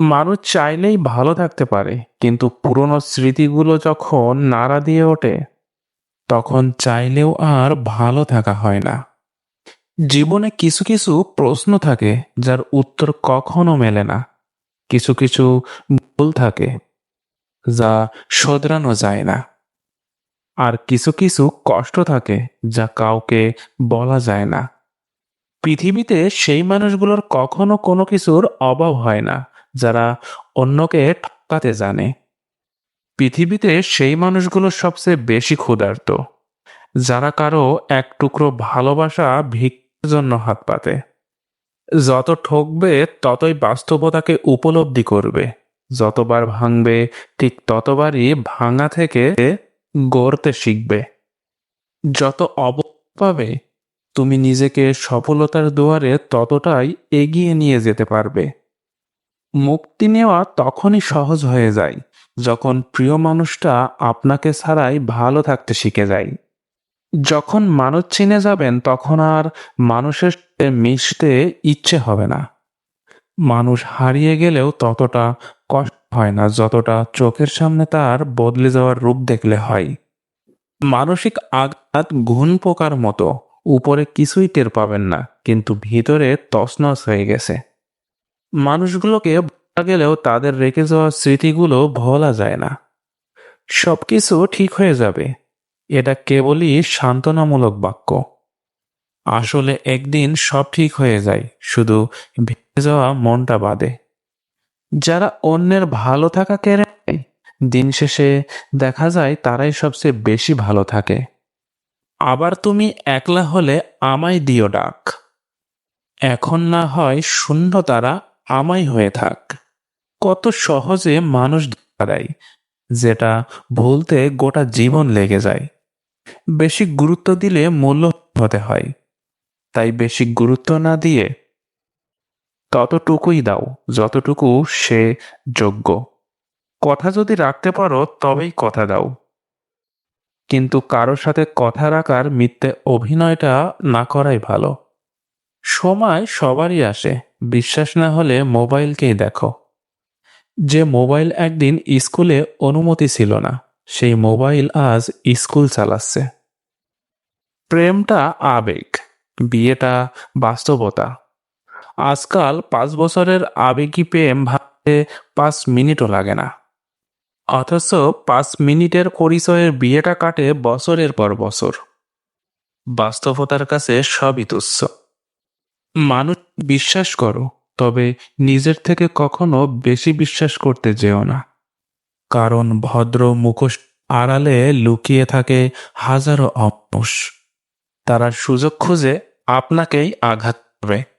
মানুষ চাইলেই ভালো থাকতে পারে, কিন্তু পুরনো স্মৃতিগুলো যখন নাড়া দিয়ে ওঠে, তখন চাইলেও আর ভালো থাকা হয় না। জীবনে কিছু কিছু প্রশ্ন থাকে, যার উত্তর কখনো মেলে না। কিছু কিছু ভুল থাকে, যা শোধরানো যায় না। আর কিছু কিছু কষ্ট থাকে, যা কাউকে বলা যায় না। পৃথিবীতে সেই মানুষগুলোর কখনো কোনো কিছুর অভাব হয় না। যারা অন্যকে ঠকাতে জানে। পৃথিবীতে সেই মানুষগুলো সবচেয়ে বেশি ক্ষুধার্ত, যারা কারও এক টুকরো ভালোবাসা ভিক্ষার জন্য হাত পাতে যত ঠকবে, ততই বাস্তবতাকে উপলব্ধি করবে। যতবার ভাঙবে, ঠিক ততবারই ভাঙা থেকে গড়তে শিখবে। যত অব পাবে, তুমি নিজেকে সফলতার দুয়ারে ততটাই এগিয়ে নিয়ে যেতে পারবে। মুক্তি নেওয়া তখনই সহজ হয়ে যায়, যখন প্রিয় মানুষটা আপনাকে ছাড়াই ভালো থাকতে শিখে যায়। যখন মানুষ চিনে যাবেন, তখন আর মানুষের মিশতে ইচ্ছে হবে না। মানুষ হারিয়ে গেলেও ততটা কষ্ট হয় না, যতটা চোখের সামনে তার বদলে যাওয়ার রূপ দেখলে হয়। মানসিক আঘাত ঘুণ পোকার মতো, উপরে কিছুই টের পাবেন না, কিন্তু ভিতরে তছনছ হয়ে গেছে। মানুষগুলোকে ভোলা গেলেও তাদের রেখে যাওয়া স্মৃতিগুলো ভোলা যায় না। সবকিছু ঠিক হয়ে যাবে। এটা কেবলই সান্ত্বনামূলক বাক্য। আসলে একদিন সব ঠিক হয়ে যায়, শুধু ভেঙে যাওয়া মনটা বাদে। যারা অন্যের ভালো থাকা কেড়ে দিন শেষে দেখা যায় তারাই সবচেয়ে বেশি ভালো থাকে। আবার তুমি একলা হলে আমায় দিও ডাক। এখন না হয় শূন্য তারা আমায় হয়ে থাক। কত সহজে মানুষ ধোঁকা দেয়, যেটা ভুলতে গোটা জীবন লেগে যায়। বেশি গুরুত্ব দিলে মূল্য হতে হয়, তাই বেশি গুরুত্ব না দিয়ে ততটুকুই দাও, যতটুকু সে যোগ্য। কথা যদি রাখতে পারো, তবেই কথা দাও। কিন্তু কারোর সাথে কথা রাখার মিথ্যে অভিনয়টা না করাই ভালো। সময় সবারই আসে। বিশ্বাস না হলে মোবাইলকেই দেখো। যে মোবাইল একদিন স্কুলে অনুমতি ছিল না, সেই মোবাইল আজ স্কুল চালাচ্ছে। প্রেমটা আবেগ, বিয়েটা বাস্তবতা। আজকাল পাঁচ বছরের আবেগী প্রেম ভাবতে পাঁচ মিনিটও লাগে না। অথচ পাঁচ মিনিটের পরিচয়ের বিয়েটা কাটে বছরের পর বছর। বাস্তবতার কাছে সবই তুচ্ছ। মানুষ বিশ্বাস করো, তবে নিজের থেকে কখনো বেশি বিশ্বাস করতে যেও না। কারণ ভদ্র মুখোশ আড়ালে লুকিয়ে থাকে হাজারো অপোষ তারা সুযোগ খুঁজে আপনাকেই আঘাত করবে